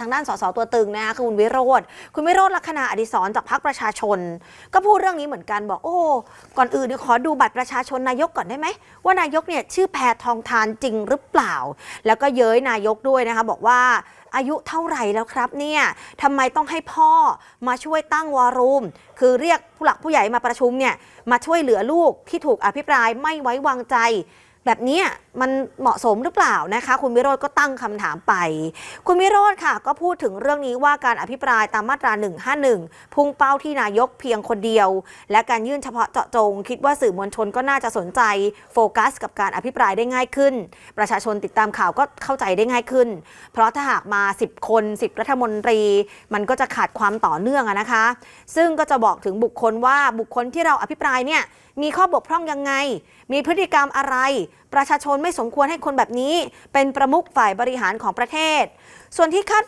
ทางด้านสสตัวตึงนะคะคือคุณวิโรธคุณวิโรธลักษณะอดิศรจากพรรคประชาชน ก็พูดเรื่องนี้เหมือนกันบอกโอ้ ก่อนอื่นเนี่ยขอดูบัตรประชาชนนายกก่อนได้ไหม ว่านายกเนี่ยชื่อแพทองทานจริงหรือเปล่า แล้วก็เย้ยนายกด้วยนะคะบอกว่าอายุเท่าไหร่แล้วครับเนี่ยทำไมต้องให้พ่อมาช่วยตั้งวอรูม คือเรียกผู้หลักผู้ใหญ่มาประชุมเนี่ยมาช่วยเหลือลูกที่ถูกอภิปรายไม่ไว้วางใจ แบบนี้มันเหมาะสมหรือเปล่านะคะ คุณวิโรธก็ตั้งคำถามไป คุณวิโรธค่ะ ก็พูดถึงเรื่องนี้ว่าการอภิปรายตามมาตรา 151 พุ่งเป้าที่นายกเพียงคนเดียว และการยื่นเฉพาะเจาะจง คิดว่าสื่อมวลชนก็น่าจะสนใจ โฟกัส กับการอภิปรายได้ง่ายขึ้น ประชาชนติดตามข่าวก็เข้าใจได้ง่ายขึ้น เพราะถ้าหากมา 10 คน 10 รัฐมนตรี มันก็จะขาดความต่อเนื่องนะคะ ซึ่งก็จะบอกถึงบุคคลว่าบุคคลที่เราอภิปรายเนี่ยมีข้อบกพร่องยังไง มีพฤติกรรมอะไรประชาชนไม่สมควรให้คนแบบนี้เป็นประมุขฝ่ายบริหารของประเทศ ส่วนที่คาดหวัง